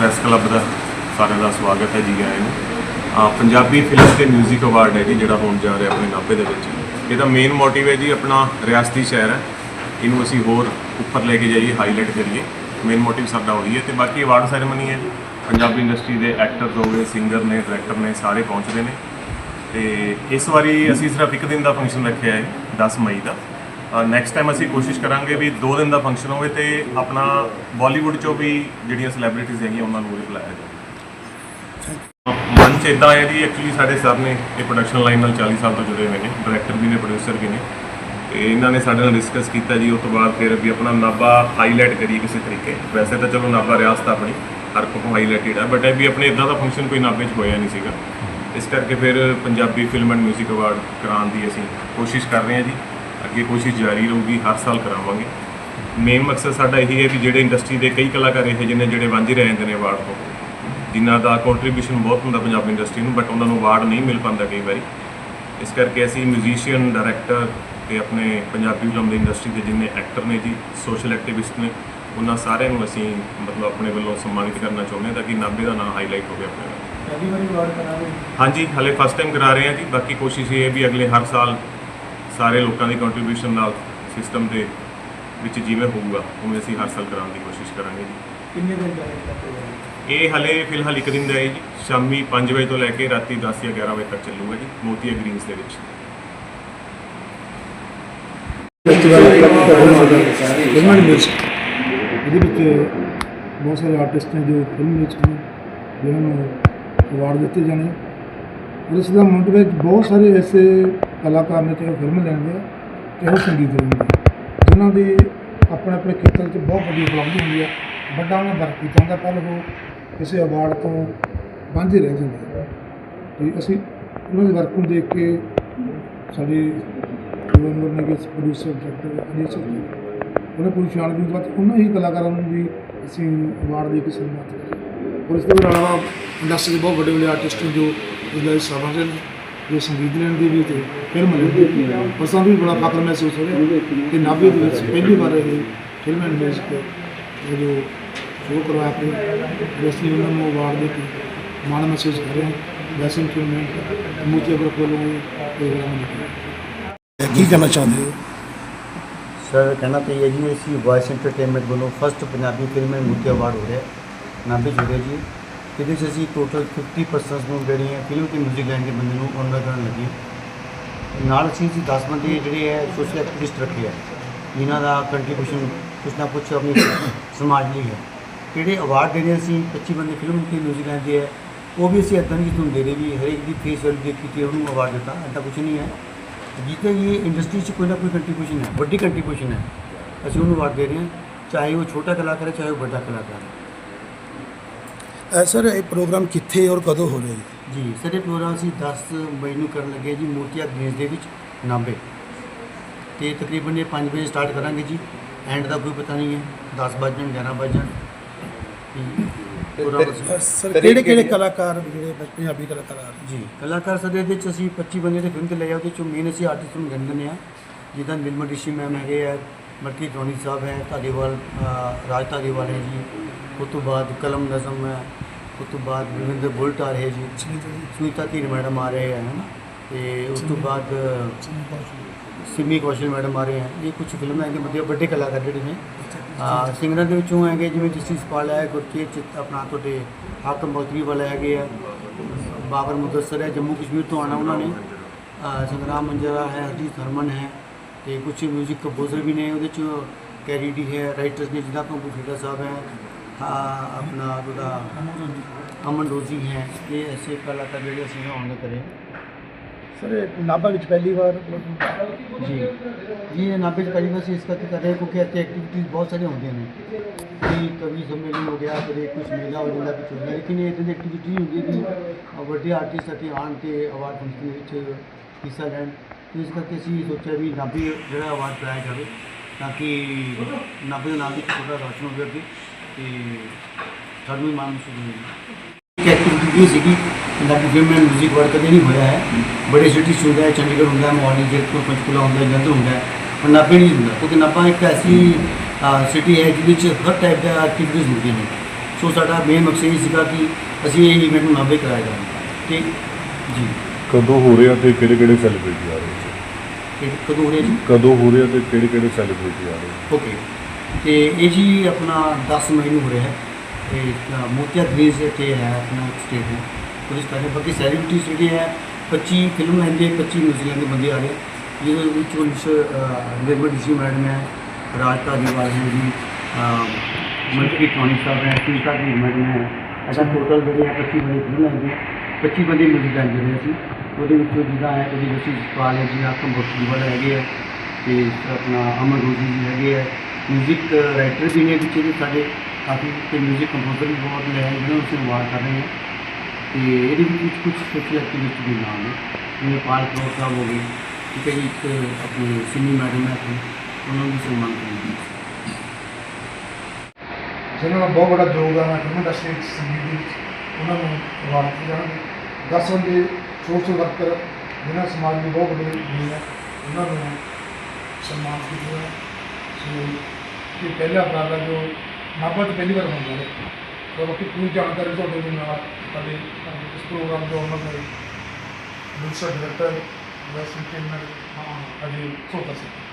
Press club ਦਾ ਸਾਰਿਆਂ ਦਾ ਸਵਾਗਤ ਹੈ ਜੀ ਆਇਆਂ ਨੂੰ। ਅਹ ਪੰਜਾਬੀ ਫਿਲਮ ਤੇ 뮤직 ਅਵਾਰਡ ਹੈ ਜੀ, ਜਿਹੜਾ ਹੋਣ ਜਾ ਰਿਹਾ ਆਪਣੇ ਨਾਭੇ ਦੇ ਵਿੱਚ। ਇਹਦਾ ਮੇਨ ਮੋਟਿਵ ਹੈ ਜੀ, ਆਪਣਾ ਰਿਆਸਤੀ ਸ਼ਹਿਰ ਹੈ। ਇਹਨੂੰ ਅਸੀਂ ਹੋਰ ਉੱਪਰ ਲੈ ਕੇ ਜਾਈਏ ਹਾਈਲਾਈਟ ਕਰੀਏ। ਮੇਨ ਮੋਟਿਵ ਸਾਡਾ ਉਹੀ ਹੈ ਤੇ ਬਾਕੀ ਅਵਾਰਡ ਸੈਰੇਮਨੀ ਹੈ। ਪੰਜਾਬੀ ਇੰਡਸਟਰੀ ਦੇ ਐਕਟਰਸ ਹੋ ਗਏ ਸਿੰਗਰ ਨੇ ਡਾਇਰੈਕਟਰ ਨੇ, ਸਾਰੇ ਪਹੁੰਚਦੇ ਨੇ। ਤੇ ਇਸ ਵਾਰੀ ਅਸੀਂ ਸਿਰਫ ਇੱਕ ਦਿਨ ਦਾ ਫੰਕਸ਼ਨ ਰੱਖਿਆ ਹੈ 10 ਮਈ ਦਾ। ਨੈਕਸਟ ਟਾਈਮ ਅਸੀਂ ਕੋਸ਼ਿਸ਼ ਕਰਾਂਗੇ ਵੀ 2 ਦਿਨ ਦਾ ਫੰਕਸ਼ਨ ਹੋਵੇ ਤੇ ਆਪਣਾ ਬਾਲੀਵੁੱਡ ਚੋਂ ਵੀ ਜਿਹੜੀਆਂ ਸੈਲੀਬ੍ਰਿਟੀਜ਼ ਹੈਗੀਆਂ ਉਹਨਾਂ ਨੂੰ ਵੀ ਬੁਲਾਇਆ ਜਾਵੇ ਮਨ ਚ ਇਦਾਂ ਹੈ ਜੀ ਐਕਚੁਅਲੀ ਸਾਡੇ ਸਰ ਨੇ ਇਹ ਪ੍ਰੋਡਕਸ਼ਨ ਲਾਈਨ ਨਾਲ 40 ਸਾਲ ਤੋਂ ਜੁੜੇ ਹੋਏ ਨੇ ਡਾਇਰੈਕਟਰ ਵੀ ਨੇ ਪ੍ਰੋਡਿਊਸਰ ਵੀ ਨੇ। ਤੇ ਇਹਨਾਂ ਨੇ ਸਾਡੇ ਨਾਲ ਡਿਸਕਸ ਕੀਤਾ ਜੀ, ਉਸ ਤੋਂ ਬਾਅਦ ਫਿਰ ਵੀ ਆਪਣਾ ਨਾਭਾ ਹਾਈਲਾਈਟ ਕਰੀਏ ਕਿਸੇ ਤਰੀਕੇ। ਵੈਸੇ ਤਾਂ ਚਲੋ ਨਾਭਾ ਰਿਆਸਤ ਆਪਣੀ, ਹਰ ਕੋ ਹਾਈਲਾਈਟਡ ਹੈ ਬਟ ਇਹ ਵੀ ਆਪਣੇ ਇਦਾਂ ਦਾ ਫੰਕਸ਼ਨ ਕੋਈ ਨਾਭੇ 'ਚ ਹੋਇਆ ਨਹੀਂ ਸੀਗਾ। ਇਸ ਕਰਕੇ ਫਿਰ ਪੰਜਾਬੀ ਫਿਲਮ ਐਂਡ 뮤직 ਅਵਾਰਡ ਕਰਾਉਣ ਦੀ ਅਸੀਂ ਕੋਸ਼ਿਸ਼ ਕਰ ਰਹੇ ਹਾਂ ਜੀ। ਅੱਗੇ ਕੋਸ਼ਿਸ਼ ਜਾਰੀ ਰਹੂਗੀ ਹਰ ਸਾਲ ਕਰਾਵਾਂਗੇ। ਮੇਨ ਮਕਸਦ ਸਾਡਾ ਇਹੀ ਹੈ ਵੀ ਜਿਹੜੇ ਇੰਡਸਟਰੀ ਦੇ ਕਈ ਕਲਾਕਾਰ ਇਹੋ ਜਿਹੇ ਨੇ ਜਿਹੜੇ ਵਾਂਝੇ ਰਹਿ ਜਾਂਦੇ ਨੇ ਅਵਾਰਡ ਤੋਂ। ਜਿਨ੍ਹਾਂ ਦਾ ਕੰਟਰੀਬਿਊਸ਼ਨ ਬਹੁਤ ਹੁੰਦਾ ਪੰਜਾਬੀ ਇੰਡਸਟਰੀ ਨੂੰ ਬਟ ਉਹਨਾਂ ਨੂੰ ਅਵਾਰਡ ਨਹੀਂ ਮਿਲ ਪਾਉਂਦਾ ਕਈ ਵਾਰੀ। ਇਸ ਕਰਕੇ ਅਸੀਂ ਮਿਊਜ਼ੀਸ਼ੀਅਨ ਡਾਇਰੈਕਟਰ ਤੇ ਆਪਣੇ ਪੰਜਾਬੀ ਫਿਲਮ ਦੀ ਇੰਡਸਟਰੀ ਦੇ ਜਿੰਨੇ ਐਕਟਰ ਨੇ ਜੀ ਸੋਸ਼ਲ ਐਕਟਿਵਿਸਟ ਨੇ ਉਹਨਾਂ ਸਾਰਿਆਂ ਨੂੰ ਅਸੀਂ ਮਤਲਬ ਆਪਣੇ ਵੱਲੋਂ ਸਨਮਾਨਿਤ ਕਰਨਾ ਚਾਹੁੰਦੇ ਹਾਂ ਤਾਂ ਕਿ ਨਾਭੇ ਦਾ ਨਾਮ ਹਾਈਲਾਈਟ ਹੋਵੇ ਆਪਣੇ ਪਹਿਲੀ ਵਾਰੀ ਅਵਾਰਡ ਕਰਾਂਗੇ। ਹਾਂਜੀ ਹਲੇ ਫਸਟ ਟਾਈਮ ਕਰਾ ਰਹੇ ਹਾਂ ਜੀ। ਬਾਕੀ ਕੋਸ਼ਿਸ਼ ਇਹ ਹੈ ਵੀ ਅਗਲੇ ਹਰ ਸਾਲ ਸਾਰੇ ਲੋਕਾਂ ਦੀ ਕੰਟਰੀਬਿਊਸ਼ਨ ਨਾਲ ਸਿਸਟਮ ਦੇ ਵਿੱਚ ਜਿਵੇਂ ਹੋਊਗਾ ਉਵੇਂ ਅਸੀਂ ਹਰ ਸਾਲ ਕਰਾਉਣ ਦੀ ਕੋਸ਼ਿਸ਼ ਕਰਾਂਗੇ ਜੀ। ਕਿੰਨੇ ਦਿਨ ਦਾ ਇਹ ਹਲੇ ਫਿਲਹਾਲ ਇੱਕ ਦਿਨ ਦਾ ਹੈ ਜੀ। ਸ਼ਾਮੀ 5 ਵਜੇ ਤੋਂ ਲੈ ਕੇ ਰਾਤੀ 10 ਜਾਂ 11 ਵਜੇ ਤੱਕ ਚੱਲੂਗਾ ਜੀ ਮੋਤੀਆ ਗ੍ਰੀਨਸ ਦੇ ਵਿੱਚ। ਵਿੱਚ ਇਹਦੇ ਵਿੱਚ ਬਹੁਤ ਸਾਰੇ ਆਰਟਿਸਟ ਨੇ ਜੋ ਫਿਲਮ ਵਿੱਚ ਨੇ ਜਿਨ੍ਹਾਂ ਨੂੰ ਅਵਾਰਡ ਦਿੱਤੇ ਜਾਣੇ ਔਰ ਇਸ ਦਾ ਮੁੱਢ ਵਿੱਚ ਬਹੁਤ ਸਾਰੇ ਐਸੇ ਕਲਾਕਾਰ ਨੇ ਚਾਹੇ ਫਿਲਮ ਲੈਂਦੇ ਆ ਚਾਹੇ ਸੰਗੀਤ ਲੈਂਦੇ ਆ ਜਿਨ੍ਹਾਂ ਦੇ ਆਪਣੇ ਆਪਣੇ ਖੇਤਰ 'ਚ ਬਹੁਤ ਵੱਡੀ ਉਪਲਬਧੀ ਹੁੰਦੀ ਹੈ, ਵੱਡਾ ਉਹਨਾਂ ਵਰਕ ਕੀਤਾ ਹੁੰਦਾ ਕੱਲ੍ਹ ਉਹ ਕਿਸੇ ਅਵਾਰਡ ਤੋਂ ਵਾਂਝੇ ਰਹਿ ਜਾਂਦੇ ਆ। ਤੇ ਅਸੀਂ ਉਹਨਾਂ ਦੇ ਵਰਕ ਨੂੰ ਦੇਖ ਕੇ ਸਾਡੇ ਜੋਨਵਰ ਨੇ ਕਿ ਪ੍ਰੋਡਿਊਸਰ ਡਾਇਰੈਕਟਰ ਅਨੀਲ ਸਿੰਘ ਉਹਨੇ ਪੂਰੀ ਛਾਣਬੀਨ ਤੋਂ ਬਾਅਦ ਉਹਨਾਂ ਹੀ ਕਲਾਕਾਰਾਂ ਨੂੰ ਵੀ ਅਸੀਂ ਅਵਾਰਡ ਦੇ ਕੇ ਸਨਮਾਨਿਤ ਕਰਿਆ ਔਰ ਇਸ ਤੋਂ ਇਲਾਵਾ ਇੰਡਸਟਰੀ ਦੇ ਬਹੁਤ ਵੱਡੇ ਵੱਡੇ ਆਰਟਿਸਟ ਨੇ ਜੋ ਇਹਦਾ ਹਿੱਸਾ ਬਣ ਜੋ ਸੰਗੀਤ ਲੈਣ ਦੀ ਵੀ ਤੇ ਫਿਲਮ ਲੈਣ ਦੀ ਵੀ। ਔਰ ਸਾਨੂੰ ਵੀ ਬੜਾ ਫਖਰ ਮਹਿਸੂਸ ਹੋ ਰਿਹਾ ਕਿ ਨਾਭੇ ਦੇ ਵਿੱਚ ਪਹਿਲੀ ਵਾਰ ਇਹ ਫਿਲਮ ਐਂਡ ਮਿਊਜ਼ਿਕ ਇਹ ਜੋ ਸ਼ੋਅ ਕਰਵਾਇਆ ਆਪਣੇ ਇੰਡਸਟਰੀ ਉਹਨਾਂ ਨੂੰ ਅਵਾਰਡ ਦੇ ਕੇ ਮਾਣ ਮਹਿਸੂਸ ਕਰ ਰਹੇ ਹਾਂ। ਵੈਸੇ ਫਿਲਮ ਮੂਤੀ ਅਗਰ ਕੋਲੋਂ ਪ੍ਰੋਗਰਾਮ ਨਿਕਲਿਆ ਕੀ ਕਹਿਣਾ ਚਾਹੁੰਦੇ ਹੋ? ਸਰ ਕਹਿਣਾ ਤਾਂ ਇਹ ਹੈ ਜੀ ਅਸੀਂ ਵਾਇਸ ਐਂਟਰਟੇਨਮੈਂਟ ਵੱਲੋਂ ਫਸਟ ਪੰਜਾਬੀ ਫਿਲਮ ਐਂਡ ਮੂਰਤੀ ਅਵਾਰਡ ਹੋ ਰਿਹਾ। ਨਾਭੇ ਜੁੜੇ ਜੀ। ਇਹਦੇ 'ਚ ਅਸੀਂ ਟੋਟਲ 50 ਪਰਸਨਸ ਨੂੰ ਜਿਹੜੀਆਂ ਫਿਲਮ ਤੇ ਮਿਊਜ਼ਿਕ ਲਾਈਨ ਦੇ ਬੰਦੇ ਨੂੰ ਉਹਨਾਂ ਕਰਨ ਲੱਗੇ ਨਾਲ ਅਸੀਂ ਜੀ 10 ਬੰਦੇ ਜਿਹੜੇ ਹੈ ਸੋਸ਼ਲ ਐਕਟੀਵਿਸਟ ਰੱਖੇ ਆ। ਇਹਨਾਂ ਦਾ ਕੰਟਰੀਬਿਊਸ਼ਨ ਕੁਛ ਨਾ ਕੁਛ ਆਪਣੀ ਸਮਾਜ ਲਈ ਹੈ। ਜਿਹੜੇ ਅਵਾਰਡ ਦੇਣੇ ਅਸੀਂ 25 ਬੰਦੇ ਫਿਲਮ ਤੇ ਮਿਊਜ਼ਿਕ ਲਾਈਨ ਦੇ ਹੈ, ਉਹ ਵੀ ਅਸੀਂ ਇਦਾਂ ਨਹੀਂ ਤੁਹਾਨੂੰ ਦੇ ਰਹੇ ਵੀ ਹਰੇਕ ਦੀ ਫੇਸ ਵੈਲਿਊ ਦੇਖ ਕੇ ਉਹਨੂੰ ਅਵਾਰਡ ਦਿੱਤਾ ਐਂਦਾ ਕੁਛ ਨਹੀਂ ਹੈ। ਜਿੱਤੇ ਇਹ ਇੰਡਸਟਰੀ 'ਚ ਕੋਈ ਨਾ ਕੋਈ ਕੰਟਰੀਬਿਊਸ਼ਨ ਹੈ, ਵੱਡੀ ਕੰਟਰੀਬਿਊਸ਼ਨ ਹੈ, ਅਸੀਂ ਉਹਨੂੰ ਅਵਾਰਡ ਦੇ ਰਹੇ ਹਾਂ, ਚਾਹੇ ਉਹ ਛੋਟਾ ਕਲਾਕਾਰ ਹੈ, ਚਾਹੇ ਉਹ ਵੱਡਾ ਕਲਾਕਾਰ ਹੈ। ਸਰ ਇਹ ਪ੍ਰੋਗਰਾਮ ਕਿੱਥੇ ਔਰ ਕਦੋਂ ਹੋ ਰਿਹਾ ਜੀ? ਜੀ ਸਾਡੇ ਪ੍ਰੋਗਰਾਮ ਅਸੀਂ 10 ਮਈ ਨੂੰ ਕਰਨ ਲੱਗੇ ਜੀ ਮੋਤੀਆ ਗ੍ਰੀਨਸ ਦੇ ਵਿੱਚ ਨਾਭੇ। ਤੇ ਤਕਰੀਬਨ ਇਹ 5 ਵਜੇ ਸਟਾਰਟ ਕਰਾਂਗੇ ਜੀ। ਐਂਡ ਦਾ ਕੋਈ ਪਤਾ ਨਹੀਂ ਹੈ। 10 ਵਜੇ 11 ਵਜੇ ਪ੍ਰੋਗਰਾਮ ਅਸੀਂ- ਸਰ ਕਿਹੜੇ ਕਿਹੜੇ ਕਲਾਕਾਰ ਜਿਹੜੇ ਪੰਜਾਬੀ ਕਲਾਕਾਰ? ਆ ਰਹੇ ਜੀ ਕਲਾਕਾਰ ਸਾਡੇ ਦੇ ਵਿੱਚ ਅਸੀਂ 25 ਬੰਦੇ ਦੇ ਫਿਲਮ ਤੇ ਲਏ ਆ ਉਹਦੇ ਚੋਂ ਮੇਨ ਅਸੀਂ ਆਰਟਿਸਟ ਨੂੰ ਗਿਣ ਦਿੰਦੇ ਆ। ਜਿੱਦਾਂ ਨਿਰਮਲ ਰਿਸ਼ੀ ਮੈਮ ਹੈਗੇ ਆ ਮਲਕੀ ਟੋਨੀ ਸਾਹਿਬ ਹੈ ਧਾਲੀਵਾਲ ਅ, ਰਾਜ ਧਾਲੀਵਾਲ ਹੈ ਜੀ। ਉਸ ਤੋਂ ਬਾਅਦ ਕਲਮ ਨਜ਼ਮ ਹੈ ਉਸ ਤੋਂ ਬਾਅਦ ਵਿਵਿੰਦਰ ਬੁਲਟ ਆ ਰਹੇ ਜੀ। ਸੁਨੀਤਾ ਧੀਰ ਮੈਡਮ ਆ ਰਹੇ ਹੈ ਨਾ? ਤੇ ਉਸ ਤੋਂ ਬਾਅਦ ਸਿਮੀ ਕੌਸ਼ਲ ਮੈਡਮ ਆ ਰਹੇ ਹੈ। ਇਹ ਕੁਝ ਫਿਲਮਾਂ ਹੈਗੇ ਮਤਲਬ ਵੱਡੇ ਕਲਾਕਾਰ ਜਿਹੜੇ ਨੇ। ਸਿੰਗਰਾਂ ਦੇ ਵਿੱਚੋਂ ਹੈਗੇ ਜਿਵੇਂ ਜਸਟਿਸ ਪਾਲ ਹੈ ਗੁਰਕੇਤ ਚਿੱਤ ਆਪਣਾ ਤੁਹਾਡੇ ਹਾਕਮ ਬਕਰੀ ਵਾਲਾ ਹੈਗੇ ਆ। ਬਾਬਰ ਮੁਦੱਸਰ ਹੈ ਜੰਮੂ ਕਸ਼ਮੀਰ ਤੋਂ ਆਣਾ ਉਹਨਾਂ ਨੇ। ਸੰਗਰਾਮ ਮੰਜਰਾ ਹੈ ਹਰਜੀਤ ਹਰਮਨ ਹੈ। ਤੇ ਕੁਝ 뮤직 ਕੰਪੋਜ਼ਰ ਵੀ ਨੇ ਉਹਦੇ ਚ ਕੈਰੀ ਡੀ ਹੈ ਰਾਈਟਰਸ ਨੇ ਜਿੱਦਾਂ ਫੀਡਾ ਸਾਹਿਬ ਹੈ। ਹਾਂ ਆਪਣਾ ਉਹਦਾ ਅਮਨ ਰੋਜ਼ੀ ਹੈ। ਇਹ ਐਸੇ ਕਲਾਕਾਰ ਜਿਹੜੇ ਅਸੀਂ ਆਉਣ ਕਰੇ। ਸਰ ਇਹ ਨਾਭਾ ਵਿੱਚ ਪਹਿਲੀ ਵਾਰ ਜੀ। ਜੀ ਇਹ ਨਾਭੇ 'ਚ ਪਹਿਲੀ ਵਾਰ ਅਸੀਂ ਇਸ ਕਰਕੇ ਕਰ ਰਹੇ ਹਾਂ ਕਿਉਂਕਿ ਇੱਥੇ ਐਕਟੀਵਿਟੀਜ਼ ਬਹੁਤ ਸਾਰੀਆਂ ਹੁੰਦੀਆਂ ਨੇ। ਕਈ ਕਵੀ ਸੰਮੇਲਨ ਹੋ ਗਿਆ ਕਦੇ ਕੁਝ ਮੇਲਾ ਹੋ ਜਾਂਦਾ ਹੁੰਦਾ। ਲੇਕਿਨ ਇਹ ਦੀ ਐਕਟੀਵਿਟੀ ਹੁੰਦੀ ਕਿ ਵੱਡੇ ਆਰਟਿਸਟ ਅਤੇ ਆਉਣ ਤੇ ਅਵਾਰਡ ਫੰਕਸ਼ਨ ਵਿੱਚ ਹਿੱਸਾ ਲੈਣ। ਤੇ ਇਸ ਕਰਕੇ ਅਸੀਂ ਸੋਚਿਆ ਵੀ ਨਾਭੇ ਜਿਹੜਾ ਅਵਾਰਡ ਕਰਾਇਆ ਜਾਵੇ ਤਾਂ ਕਿ ਨਾਭੇ ਦਾ ਨਾਮ ਵੀ ਥੋੜਾ ਰੋਸ਼ਨ ਹੋ ਜਾਵੇ। ਤੇ ਸਾਨੂੰ ਵੀ ਮਾਣ ਮਹਿਸੂਸ ਹੋਵੇ ਇੱਕ ਐਕਟੀਵਿਟੀ ਵੀ ਸੀਗੀ ਪੰਜਾਬੀ ਫਿਲਮ ਐਂਡ 뮤직 ਵਰਕ ਕਦੇ ਨਹੀਂ ਹੋਇਆ ਹੈ। ਬੜੇ ਸਿਟੀ ਹੁੰਦਾ ਹੈ ਚੰਡੀਗੜ੍ਹ ਹੁੰਦਾ ਮੋਹਾਲੀ ਜੈਤਪੁਰ ਪੰਚਕੂਲਾ ਹੁੰਦਾ ਹੈ ਜਲੰਧਰ ਹੁੰਦਾ ਹੈ ਪਰ ਨਾਭੇ ਨਹੀਂ ਹੁੰਦਾ। ਕਿਉਂਕਿ ਨਾਭਾ ਇੱਕ ਐਸੀ ਸਿਟੀ ਹੈ ਜਿਹਦੇ ਵਿੱਚ ਹਰ ਟਾਈਪ ਦਾ ਐਕਟੀਵਿਟੀਜ਼ ਹੁੰਦੀਆਂ ਨੇ। ਸੋ ਸਾਡਾ ਮੇਨ ਮਕਸਦ ਇਹ ਸੀਗਾ ਕਿ ਅਸੀਂ ਇਹ ਇਵੈਂਟ ਨੂੰ ਨਾਭੇ ਕਰਾਇਆ ਜਾਵੇ। ਤੇ ਜੀ। ਕਦੋਂ ਹੋ ਰਿਹਾ ਤੇ ਕਿਹੜੇ ਕਿਹੜੇ ਸੈਲੀਬ੍ਰਿਟੀ ਆ ਰਹੇ ਕਦੋਂ ਹੋ ਰਿਹਾ ਜੀ? ਕਦੋਂ ਹੋ ਰਿਹਾ ਤੇ ਕਿਹੜੇ ਕਿਹੜੇ ਸੈਲੀਬ੍ਰਿਟੀ ਆ ਰਹੇ ਓਕੇ ਤੇ ਇਹ ਜੀ ਆਪਣਾ 10 ਮਈ ਨੂੰ ਹੋ ਰਿਹਾ ਹੈ। ਤੇ ਆਪਣਾ ਮੋਤੀਆ ਗ੍ਰੇਸ ਤੇ ਹੈ ਆਪਣਾ ਸਟੇਟ ਹੈ ਪੁਲਿਸ ਕਰ ਰਹੇ ਬਾਕੀ ਸੈਲੀਬ੍ਰਿਟੀਜ਼ ਜਿਹੜੇ ਹੈ 25 ਫਿਲਮ ਲਾਈਨ ਦੇ 25 ਨਿਊਜ਼ੀਲੈਂਡ ਦੇ ਬੰਦੇ ਆ ਰਹੇ। ਜਿਹਦੇ ਵਿੱਚ ਕੁਝ ਨਿਰਮਲ ਜੀ ਮੈਡਮ ਹੈ, ਰਾਜ ਧਾਲੀਵਾਲ ਹੈ ਜੀ ਮੰਤਰੀ ਟੋਨੀ ਸਾਹਿਬ ਹੈ ਸੁਨੀਤਾ ਜੀ ਮੈਡਮ ਹੈ। ਅਸਾਂ ਟੋਟਲ ਜਿਹੜੇ ਹੈ 25 ਬੰਦੇ ਫਿਲਮ ਲਾਈਨ ਦੇ 25 ਬੰਦੇ ਮਿਊਜ਼ਿਕ ਲਾਈਨ ਦੇ ਰਹੇ ਸੀ। ਉਹਦੇ ਵਿੱਚੋਂ ਜਿੱਦਾਂ ਹੈ, ਉਹਦੀ ਜਸੀ ਪਾਲ ਹੈ ਜੀ ਆਕਮ ਬਖਸ਼ੀਵਾਲ ਹੈਗੇ ਹੈ ਤੇ ਆਪਣਾ ਅਮਰ ਰੋਜ਼ੀ ਜੀ ਹੈਗੇ ਹੈ ਮਿਊਜ਼ਿਕ ਰਾਈਟਰ ਵੀ ਨੇ ਵਿੱਚ ਇਹਦੇ ਸਾਡੇ ਕਾਫੀ ਤੇ ਮਿਊਜ਼ਿਕ ਕੰਪੋਜ਼ਰ ਵੀ ਬਹੁਤ ਨੇ, ਜਿਹਨਾਂ ਨੂੰ ਅਸੀਂ ਅਵਾਰਡ ਕਰ ਰਹੇ ਹਾਂ। ਤੇ ਇਹਦੇ ਵਿੱਚ ਕੁਝ ਸੋਸ਼ਲ ਐਕਟੀਵਿਸਟ ਵੀ ਨਾਲ ਨੇ। ਜਿਵੇਂ ਪਾਲ ਕਰੋੜ ਸਾਹਿਬ ਹੋ ਗਏ, ਠੀਕ ਹੈ ਜੀ, ਇੱਕ ਆਪਣੀ ਸਿੰਮੀ ਮੈਡਮ ਹੈ ਉਹਨਾਂ ਨੂੰ ਵੀ ਸਨਮਾਨ ਕਰਾਂਗੇ ਜਿਨ੍ਹਾਂ ਦਾ ਬਹੁਤ ਵੱਡਾ ਯੋਗਦਾਨ ਹੈ ਫਿਲਮ ਇੰਡਸਟਰੀ ਵਿੱਚ ਸੰਗੀਤ ਦੇ ਵਿੱਚ, ਉਹਨਾਂ ਨੂੰ ਅਵਾਰਡ ਦਿੱਤੇ ਜਾਣਗੇ। 10 ਬੰਦੇ ਸੋਸ਼ਲ ਵਰਕਰ ਜਿਨ੍ਹਾਂ ਸਮਾਜ ਦੀ ਬਹੁਤ ਵੱਡੀ ਨੀਂਹ ਹੈ ਉਹਨਾਂ ਨੂੰ ਸਨਮਾਨਿਤ ਕੀਤਾ ਹੈ ਇਹ ਪਹਿਲਾ ਉਪਰਾਲਾ ਜੋ ਨਾਭਾ 'ਚ ਪਹਿਲੀ ਵਾਰ ਹੁੰਦਾ ਹੈ ਤਾਂ ਬਾਕੀ ਪੂਰੀ ਜਾਣਕਾਰੀ ਤੁਹਾਡੇ ਦੇ ਨਾਲ ਸਾਡੇ ਇਸ ਪ੍ਰੋਗਰਾਮ ਦੇ ਉਹਨਾਂ ਦੇ ਦੂਸਰਾ ਡਾਇਰੈਕਟਰ ਵੈਸਟ ਇੰਟਰਨਲ ਅਜੇ ਸੋਤਾ ਸਿੰਘ